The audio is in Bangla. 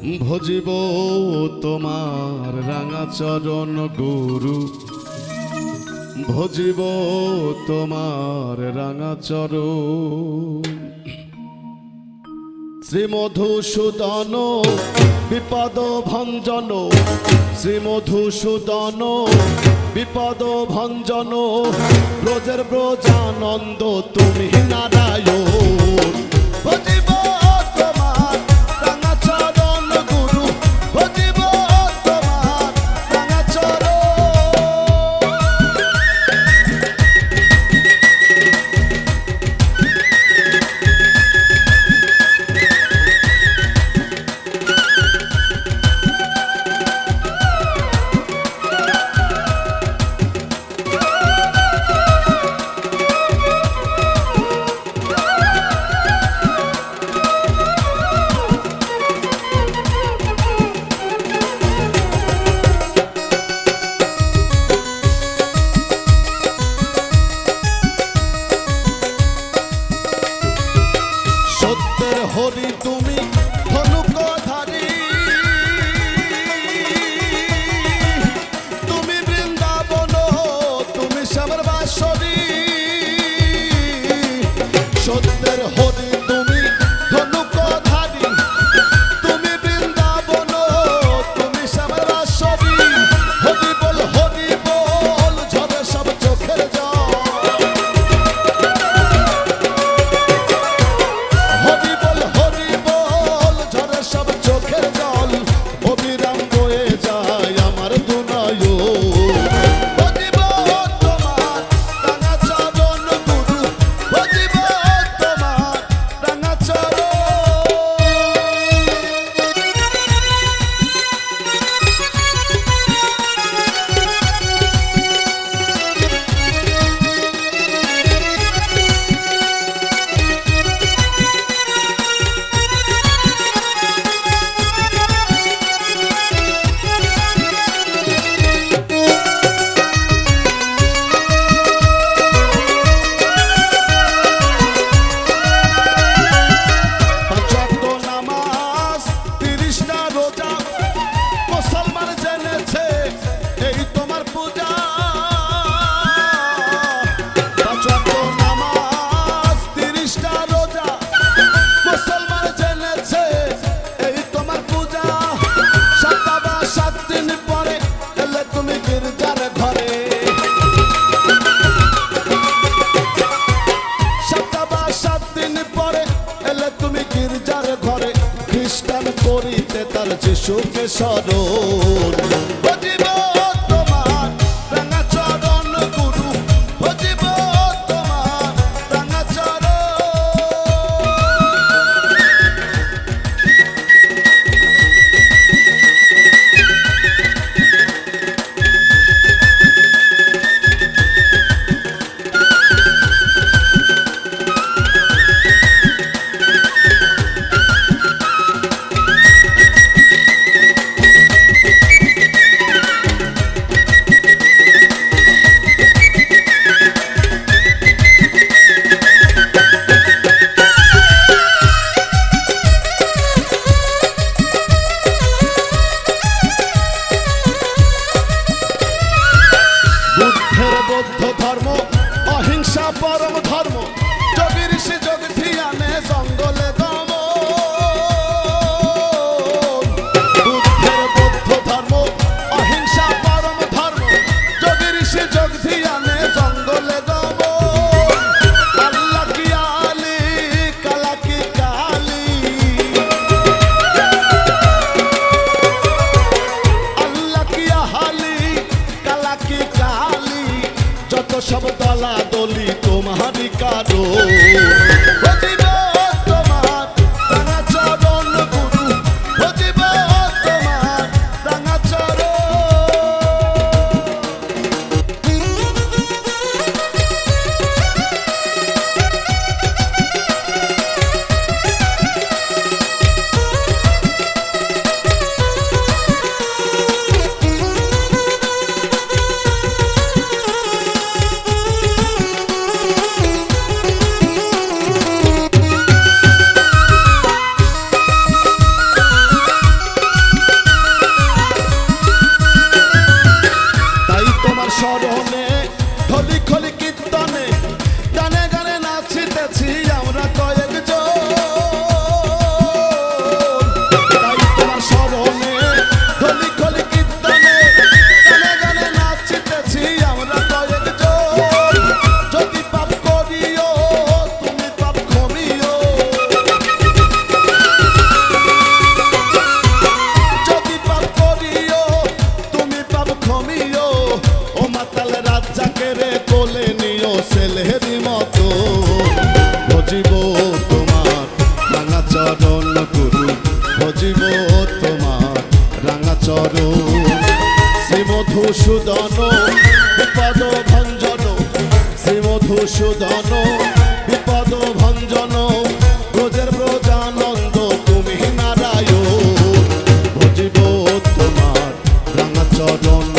ভজিব তোমার রাঙা চরণ গুরু। ভজিব তোমার রাঙা চরণ। শ্রীমধুসূদন, বিপদ ভঞ্জন। শ্রীমধুসূদন, বিপদ ভঞ্জন। ব্রজের ব্রজানন্দ, তুমি নারায়ণ। ভজিব প্রাণের হরি তুমি ধনুকধারী। তুমি বৃন্দাবন তুমি শ্যামর বাসরী। সত্যের হরি চোখে সরণ বৌদ্ধ ধর্ম অহিংসা পরম ধর্ম। যোগীর মধুসূদন, বিপদ ভঞ্জন, শ্রী মধুসূদন, বিপদ ভঞ্জন, ব্রজের ব্রজানন্দ, তুমি নারায়ণ, ভজিব তোমার রাঙা চরণ